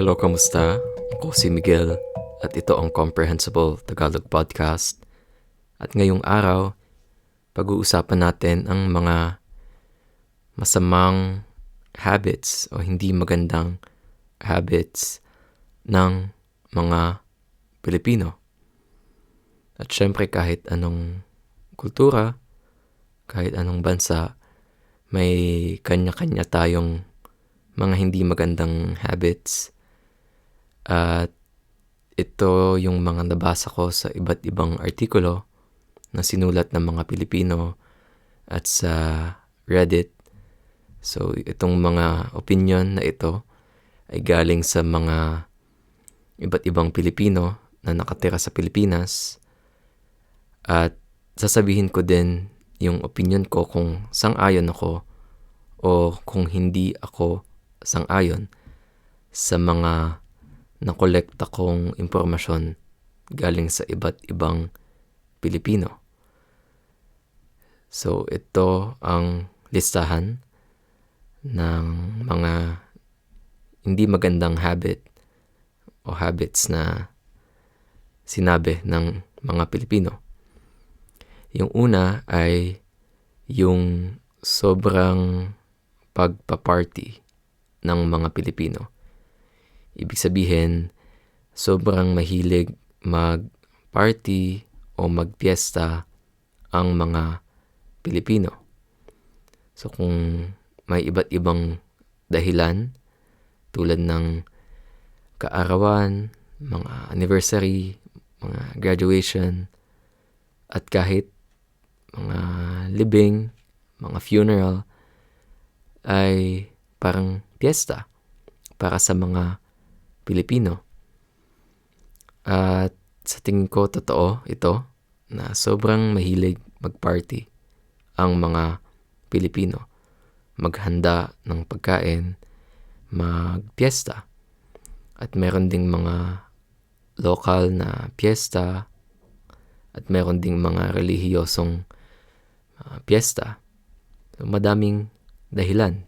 Hello, kamusta? Ako si Miguel at ito ang Comprehensible Tagalog Podcast. At ngayong araw, pag-uusapan natin ang mga masamang habits o hindi magandang habits ng mga Pilipino. At syempre kahit anong kultura, kahit anong bansa, may kanya-kanya tayong mga hindi magandang habits. At ito yung mga nabasa ko sa iba't ibang artikulo na sinulat ng mga Pilipino at sa Reddit. So itong mga opinion na ito ay galing sa mga iba't ibang Pilipino na nakatira sa Pilipinas. At sasabihin ko din yung opinion ko kung sang-ayon ako o kung hindi ako sang-ayon sa mga nakolekta kong impormasyon galing sa iba't ibang Pilipino. So ito ang listahan ng mga hindi magandang habit o habits na sinabi ng mga Pilipino. Yung una ay yung sobrang pagpa-party ng mga Pilipino. Ibig sabihin, sobrang mahilig mag-party o magpiesta ang mga Pilipino. So kung may iba't ibang dahilan tulad ng kaarawan, mga anniversary, mga graduation, at kahit mga libing, mga funeral, ay parang piyesta para sa mga Pilipino. At sa tingin ko totoo ito na sobrang mahilig mag-party ang mga Pilipino. Maghanda ng pagkain, magpiesta. At meron ding mga lokal na piyesta at meron ding mga relihiyosong uh, piyesta. So, madaming dahilan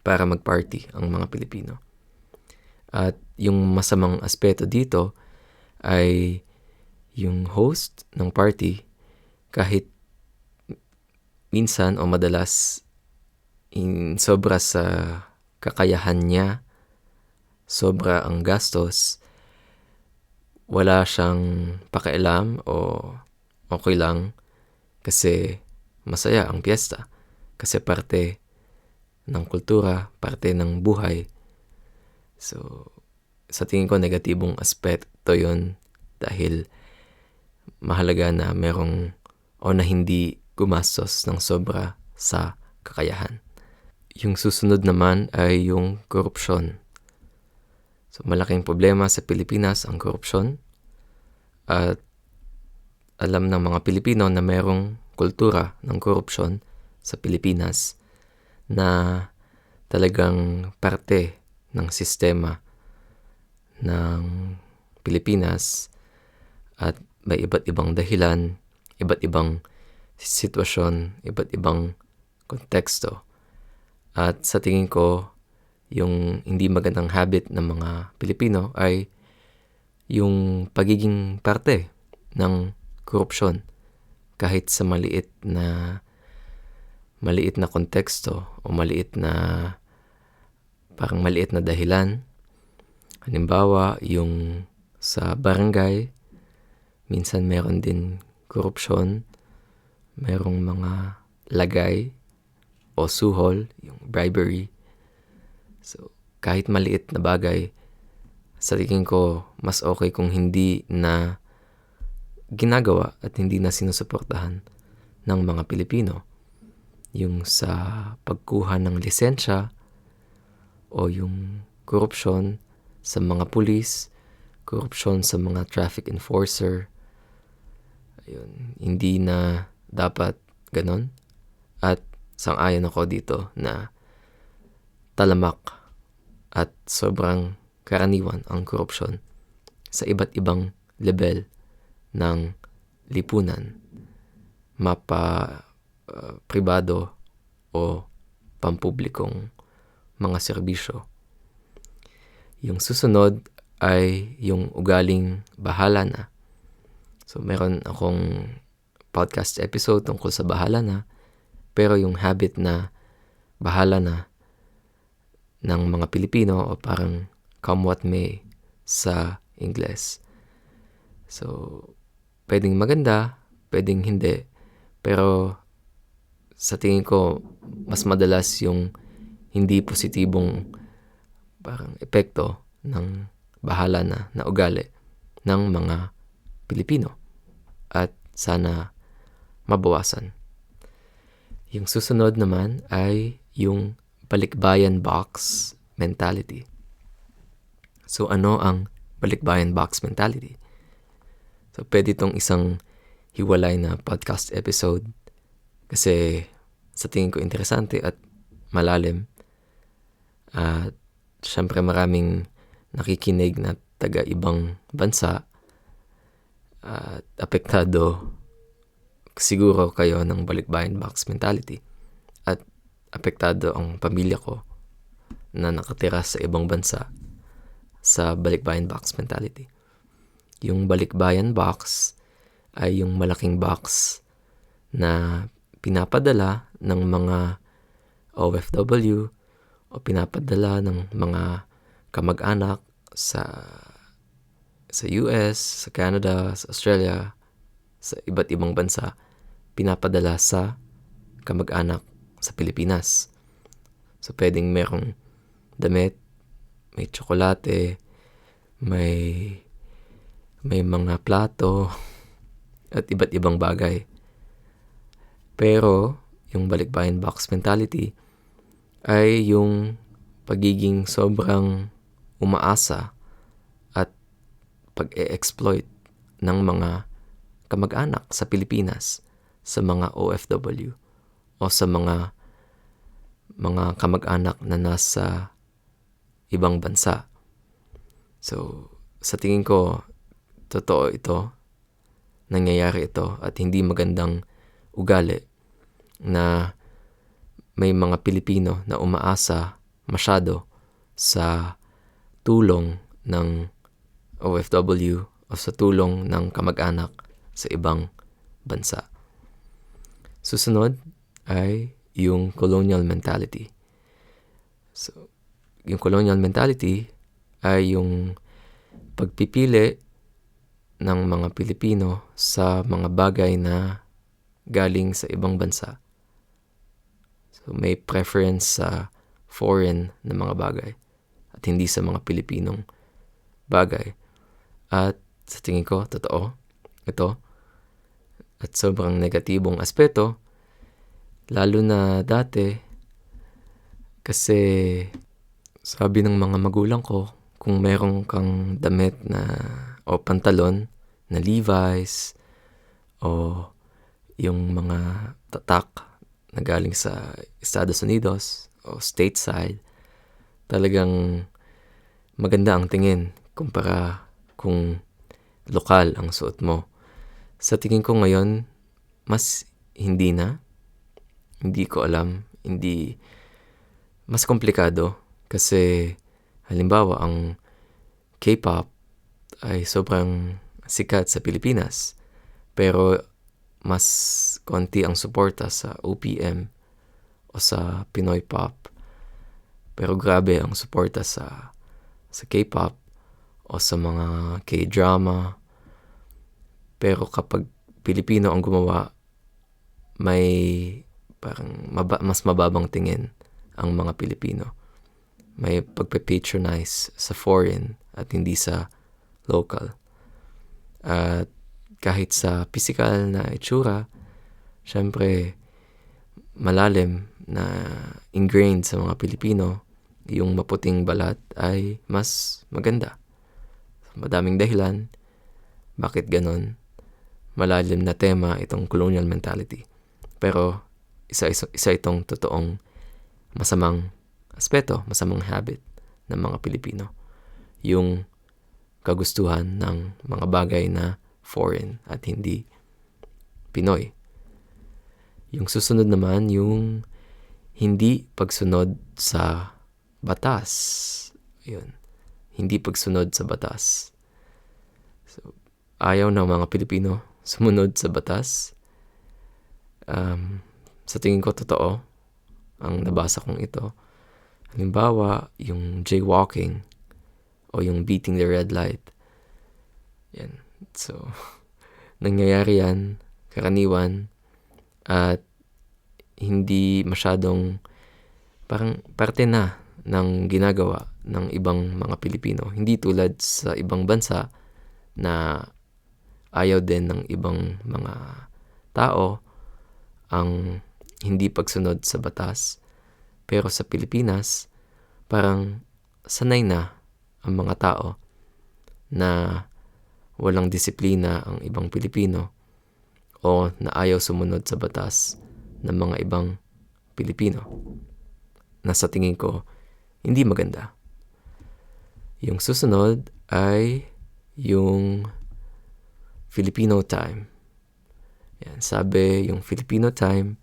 para mag-party ang mga Pilipino. At yung masamang aspeto dito ay yung host ng party kahit minsan o madalas in sobra sa kakayahan niya, sobra ang gastos, wala siyang pakialam o okay lang kasi masaya ang piyesta kasi parte ng kultura, parte ng buhay. So, sa tingin ko negatibong aspeto yon dahil mahalaga na merong o na hindi gumastos ng sobra sa kakayahan. Yung susunod naman ay yung korupsyon. So, malaking problema sa Pilipinas ang korupsyon. At alam ng mga Pilipino na merong kultura ng korupsyon sa Pilipinas na talagang parte ng sistema ng Pilipinas at may iba't ibang dahilan, iba't ibang sitwasyon, iba't ibang konteksto. At sa tingin ko, yung hindi magandang habit ng mga Pilipino ay yung pagiging parte ng korupsyon kahit sa maliit na maliit na konteksto o maliit na parang maliit na dahilan. Halimbawa, yung sa barangay, minsan meron din korupsyon, merong mga lagay o suhol, yung bribery. So, kahit maliit na bagay, sa tingin ko, mas okay kung hindi na ginagawa at hindi na sinusuportahan ng mga Pilipino yung sa pagkuha ng lisensya o yung korupsyon sa mga pulis, korupsyon sa mga traffic enforcer. Ayun, hindi na dapat ganon. At sang-ayon ako dito na talamak at sobrang karaniwan ang korupsyon sa iba't ibang level ng lipunan. Mapa uh, pribado o pampublikong mga serbisyo. Yung susunod ay yung ugaling bahala na. So meron akong podcast episode tungkol sa bahala na. Pero yung habit na bahala na ng mga Pilipino o parang come what may sa Ingles. So, pwedeng maganda, pwedeng hindi. Pero sa tingin ko, mas madalas yung hindi positibong parang epekto ng bahala na na ugali ng mga Pilipino. At sana mabawasan. Yung susunod naman ay yung balikbayan box mentality. So ano ang balikbayan box mentality? So pwede itong isang hiwalay na podcast episode kasi sa tingin ko interesante at malalim. At syempre maraming nakikinig na taga ibang bansa at apektado siguro kayo ng balikbayan box mentality at apektado ang pamilya ko na nakatira sa ibang bansa sa balikbayan box mentality. Yung balikbayan box ay yung malaking box na pinapadala ng mga OFW o pinapadala ng mga kamag-anak sa sa US, sa Canada, sa Australia, sa iba't ibang bansa pinapadala sa kamag-anak sa Pilipinas. So, pwedeng merong damit, may tsokolate, may may mga plato, at iba't ibang bagay. Pero, yung balikbayan box mentality ay yung pagiging sobrang umaasa at pag-e-exploit ng mga kamag-anak sa Pilipinas sa mga OFW o sa mga mga kamag-anak na nasa ibang bansa. So, sa tingin ko, totoo ito, nangyayari ito at hindi magandang ugali na may mga Pilipino na umaasa masyado sa tulong ng OFW o sa tulong ng kamag-anak sa ibang bansa. Susunod ay yung colonial mentality. So, yung colonial mentality ay yung pagpipili ng mga Pilipino sa mga bagay na galing sa ibang bansa. So, may preference sa foreign na mga bagay at hindi sa mga Pilipinong bagay. At sa tingin ko, totoo, ito, at sobrang negatibong aspeto, lalo na dati, kasi sabi ng mga magulang ko, kung meron kang damit na o pantalon na Levi's o yung mga tatak na galing sa Estados Unidos o stateside, talagang maganda ang tingin kumpara kung lokal ang suot mo. Sa tingin ko ngayon, mas hindi na. Hindi ko alam. Hindi, mas komplikado. Kasi, halimbawa, ang K-pop ay sobrang sikat sa Pilipinas. Pero, mas konti ang suporta sa OPM o sa Pinoy pop. Pero grabe ang suporta sa sa K-pop o sa mga K-drama pero kapag Pilipino ang gumawa, may parang maba, mas mababang tingin ang mga Pilipino. May pagpe-patronize sa foreign at hindi sa local. At kahit sa physical na itsura, syempre malalim na ingrained sa mga Pilipino, yung maputing balat ay mas maganda. Madaming dahilan, bakit ganon? malalim na tema itong colonial mentality. Pero isa, isa, isa itong totoong masamang aspeto, masamang habit ng mga Pilipino. Yung kagustuhan ng mga bagay na foreign at hindi Pinoy. Yung susunod naman, yung hindi pagsunod sa batas. Yun. hindi pagsunod sa batas. So, ayaw ng mga Pilipino sumunod sa batas. Um, sa tingin ko totoo ang nabasa kong ito. Halimbawa, yung jaywalking o yung beating the red light. Yan. So, nangyayari yan, karaniwan, at hindi masyadong parang parte na ng ginagawa ng ibang mga Pilipino. Hindi tulad sa ibang bansa na ayaw din ng ibang mga tao ang hindi pagsunod sa batas. Pero sa Pilipinas, parang sanay na ang mga tao na walang disiplina ang ibang Pilipino o na ayaw sumunod sa batas ng mga ibang Pilipino. Na sa tingin ko, hindi maganda. Yung susunod ay yung Filipino time. Yan, sabi yung Filipino time,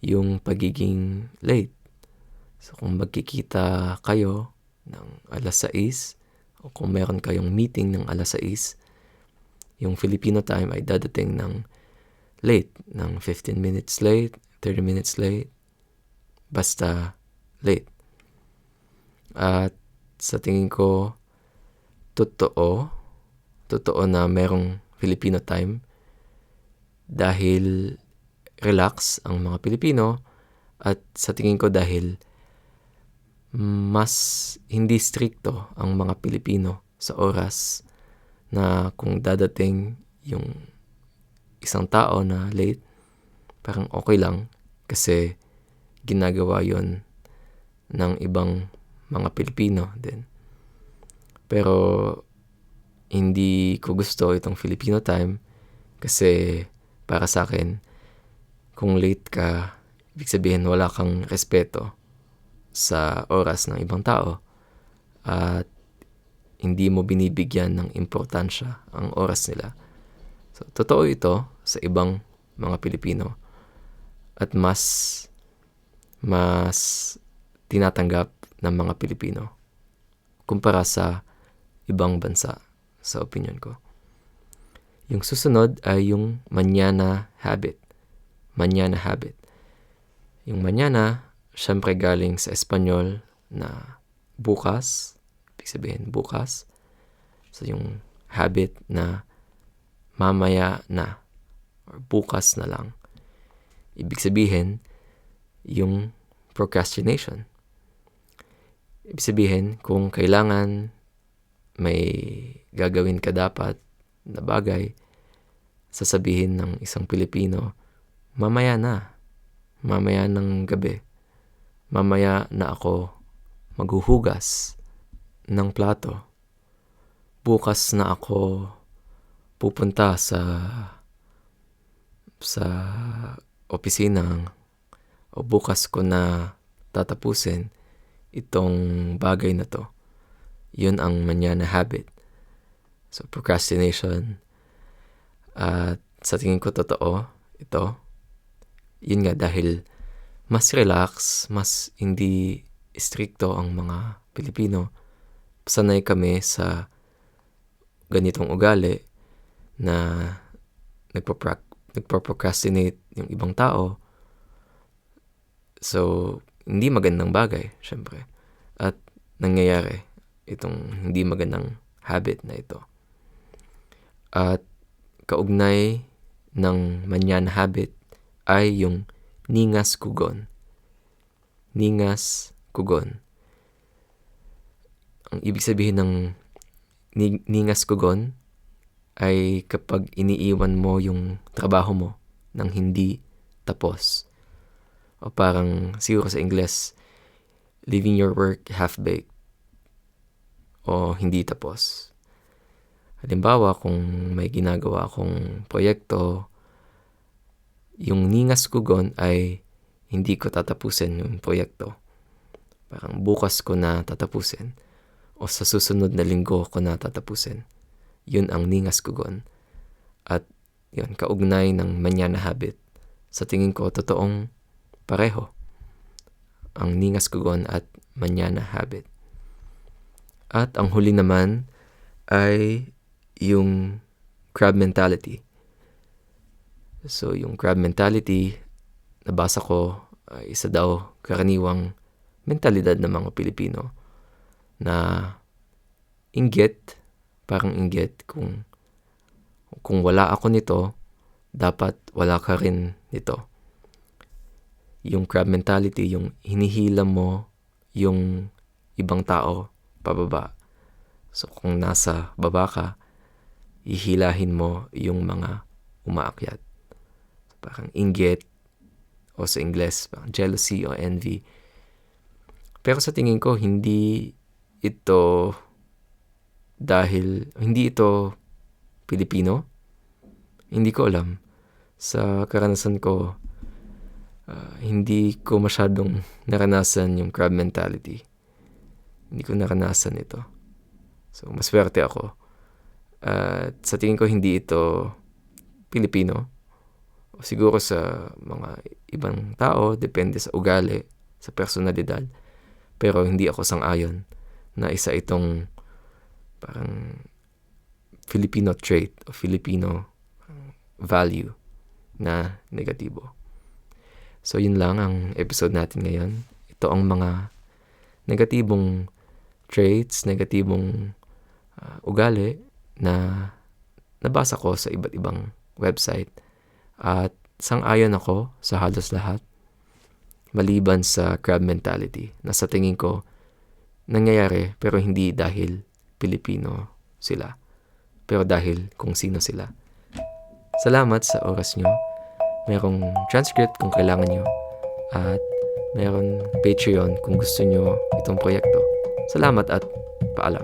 yung pagiging late. So kung magkikita kayo ng alas 6 o kung meron kayong meeting ng alas 6, yung Filipino time ay dadating ng late, ng 15 minutes late, 30 minutes late, basta late. At sa tingin ko, totoo, totoo na merong Filipino time dahil relax ang mga Pilipino at sa tingin ko dahil mas hindi stricto ang mga Pilipino sa oras na kung dadating yung isang tao na late, parang okay lang kasi ginagawa yon ng ibang mga Pilipino din. Pero hindi ko gusto itong Filipino time kasi para sa akin, kung late ka, ibig sabihin wala kang respeto sa oras ng ibang tao at hindi mo binibigyan ng importansya ang oras nila. So, totoo ito sa ibang mga Pilipino at mas mas tinatanggap ng mga Pilipino kumpara sa ibang bansa sa opinion ko. Yung susunod ay yung manyana habit. Manyana habit. Yung manyana, syempre galing sa Espanyol na bukas, ibig sabihin bukas. So yung habit na mamaya na or bukas na lang. Ibig sabihin, yung procrastination. Ibig sabihin, kung kailangan may gagawin ka dapat na bagay, sasabihin ng isang Pilipino, mamaya na, mamaya ng gabi, mamaya na ako maghuhugas ng plato, bukas na ako pupunta sa sa opisina o bukas ko na tatapusin itong bagay na to. Yun ang manyana habit. So, procrastination. At sa tingin ko totoo, ito. Yun nga dahil mas relax, mas hindi stricto ang mga Pilipino. Sanay kami sa ganitong ugali na nagpo-procrastinate yung ibang tao. So, hindi magandang bagay, syempre. At nangyayari itong hindi magandang habit na ito. At kaugnay ng manyan habit ay yung ningas kugon. Ningas kugon. Ang ibig sabihin ng ningas kugon ay kapag iniiwan mo yung trabaho mo nang hindi tapos o parang siguro sa Ingles, leaving your work half-baked o hindi tapos. Halimbawa, kung may ginagawa akong proyekto, yung ningas ko gon ay hindi ko tatapusin yung proyekto. Parang bukas ko na tatapusin o sa susunod na linggo ko na tatapusin. Yun ang ningas ko gon. At yun, kaugnay ng manyana habit. Sa tingin ko, totoong pareho ang ningas kugon at manyana habit. At ang huli naman ay yung crab mentality. So, yung crab mentality, nabasa ko, ay isa daw karaniwang mentalidad ng mga Pilipino na inggit, parang inggit kung kung wala ako nito, dapat wala ka rin nito. Yung crab mentality, yung hinihila mo yung ibang tao pababa. So kung nasa baba ka, ihilahin mo yung mga umaakyat. So, parang inggit o sa Ingles, jealousy o envy. Pero sa tingin ko, hindi ito dahil, hindi ito Pilipino. Hindi ko alam. Sa karanasan ko, uh, hindi ko masyadong naranasan yung crab mentality. Hindi ko naranasan ito. So, maswerte ako. At sa tingin ko, hindi ito Pilipino. O siguro sa mga ibang tao, depende sa ugali, sa personalidad. Pero hindi ako sang-ayon na isa itong parang Filipino trait o Filipino value na negatibo. So yun lang ang episode natin ngayon. Ito ang mga negatibong traits, negatibong uh, ugali na nabasa ko sa iba't ibang website at sang-ayon ako sa halos lahat maliban sa crab mentality na sa tingin ko nangyayari pero hindi dahil Pilipino sila pero dahil kung sino sila. Salamat sa oras nyo. Merong transcript kung kailangan nyo. At meron Patreon kung gusto nyo itong proyekto. Salamat at paalam.